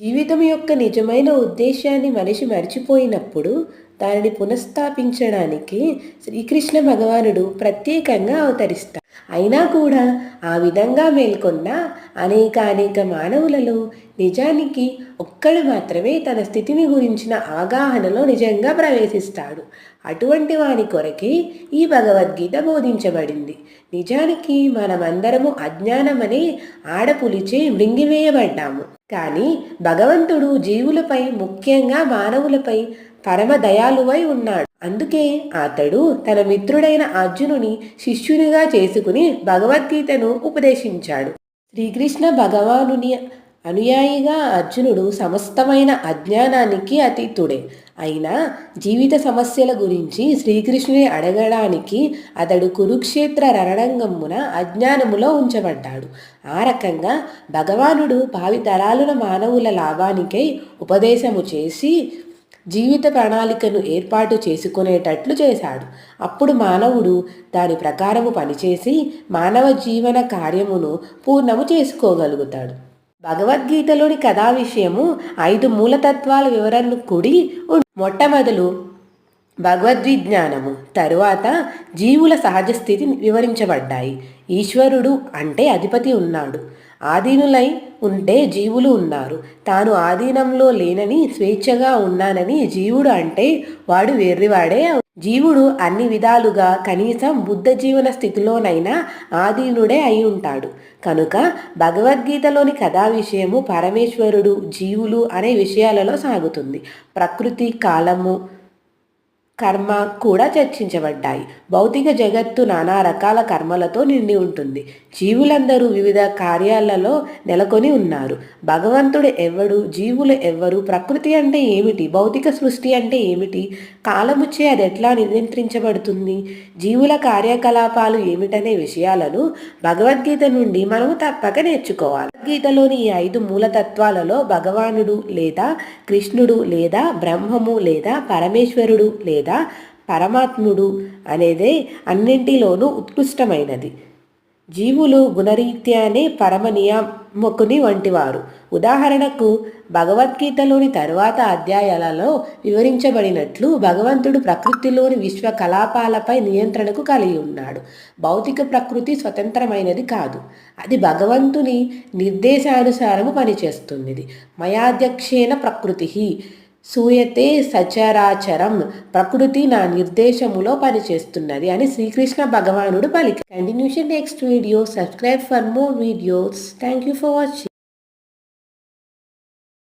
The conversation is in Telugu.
జీవితం యొక్క నిజమైన ఉద్దేశాన్ని మనిషి మర్చిపోయినప్పుడు దానిని పునఃస్థాపించడానికి శ్రీకృష్ణ భగవానుడు ప్రత్యేకంగా అవతరిస్తారు అయినా కూడా ఆ విధంగా మేల్కొన్న అనేక అనేక మానవులలో నిజానికి ఒక్కడు మాత్రమే తన స్థితిని గురించిన అవగాహనలో నిజంగా ప్రవేశిస్తాడు. అటువంటి వాని కొరకే ఈ భగవద్గీత బోధించబడింది. నిజానికి మనమందరము అజ్ఞానమనే ఆడపులిచే మృంగివేయబడ్డాము. కానీ భగవంతుడు జీవులపై ముఖ్యంగా మానవులపై పరమ దయాలువై ఉన్నాడు. అందుకే అతడు తన మిత్రుడైన అర్జునుని శిష్యునిగా చేసుకుని భగవద్గీతను ఉపదేశించాడు. శ్రీకృష్ణ భగవానుని అనుయాయిగా అర్జునుడు సమస్తమైన అజ్ఞానానికి అతీతుడే. అయినా జీవిత సమస్యల గురించి శ్రీకృష్ణుని అడగడానికి అతడు కురుక్షేత్ర రణరంగమున అజ్ఞానములో ఉంచబడ్డాడు. ఆ రకంగా భగవానుడు భావితరాలున మానవుల లాభానికై ఉపదేశము చేసి జీవిత ప్రణాళికను ఏర్పాటు చేసుకునేటట్లు చేశాడు. అప్పుడు మానవుడు దాని ప్రకారము పనిచేసి మానవ జీవన కార్యమును పూర్ణము చేసుకోగలుగుతాడు. భగవద్గీతలోని కథా విషయము ఐదు మూలతత్వాల వివరణను కూడి మొట్టమొదలు భగవద్విజ్ఞానము తరువాత జీవుల సహజ స్థితి వివరించబడ్డాయి. ఈశ్వరుడు అంటే అధిపతి ఉన్నాడు. ఆధీనులై ఉంటే జీవులు ఉన్నారు. తాను ఆధీనంలో లేనని స్వేచ్ఛగా ఉన్నానని జీవుడు అంటే వాడు వేర్రివాడే జీవుడు అన్ని విధాలుగా కనీసం బుద్ధ జీవన స్థితిలోనైనా ఆధీనుడే అయి ఉంటాడు. కనుక భగవద్గీతలోని కథా విషయము పరమేశ్వరుడు జీవులు అనే విషయాలలో సాగుతుంది. ప్రకృతి కాలము కర్మ కూడా చర్చించబడ్డాయి. భౌతిక జగత్తు నానా రకాల కర్మలతో నిండి ఉంటుంది. జీవులందరూ వివిధ కార్యాలలో నెలకొని ఉన్నారు. భగవంతుడు ఎవడు జీవులు ఎవ్వరు ప్రకృతి అంటే ఏమిటి భౌతిక సృష్టి అంటే ఏమిటి కాలముచ్చే అది ఎట్లా నియంత్రించబడుతుంది జీవుల కార్యకలాపాలు ఏమిటనే విషయాలను భగవద్గీత నుండి మనము తప్పక నేర్చుకోవాలి. భగవద్గీతలోని ఈ ఐదు మూలతత్వాలలో భగవానుడు లేదా కృష్ణుడు లేదా బ్రహ్మము లేదా పరమేశ్వరుడు లేదా పరమాత్ముడు అనేదే అన్నింటిలోనూ ఉత్కృష్టమైనది. జీవులు గుణరీత్యానే పరమ నియామకుని వంటివారు. ఉదాహరణకు భగవద్గీతలోని తరువాత అధ్యాయాలలో వివరించబడినట్లు భగవంతుడు ప్రకృతిలోని విశ్వ కలాపాలపై నియంత్రణకు కలిగి ఉన్నాడు. భౌతిక ప్రకృతి స్వతంత్రమైనది కాదు. అది భగవంతుని నిర్దేశానుసారము పనిచేస్తున్నది. మయాధ్యక్షేణ ప్రకృతి సూయతే సచరాచరం. ప్రకృతి నా నిర్దేశములో పనిచేస్తున్నది అని శ్రీకృష్ణ భగవానుడు పలికి continuation next video subscribe for more videos thank you for watching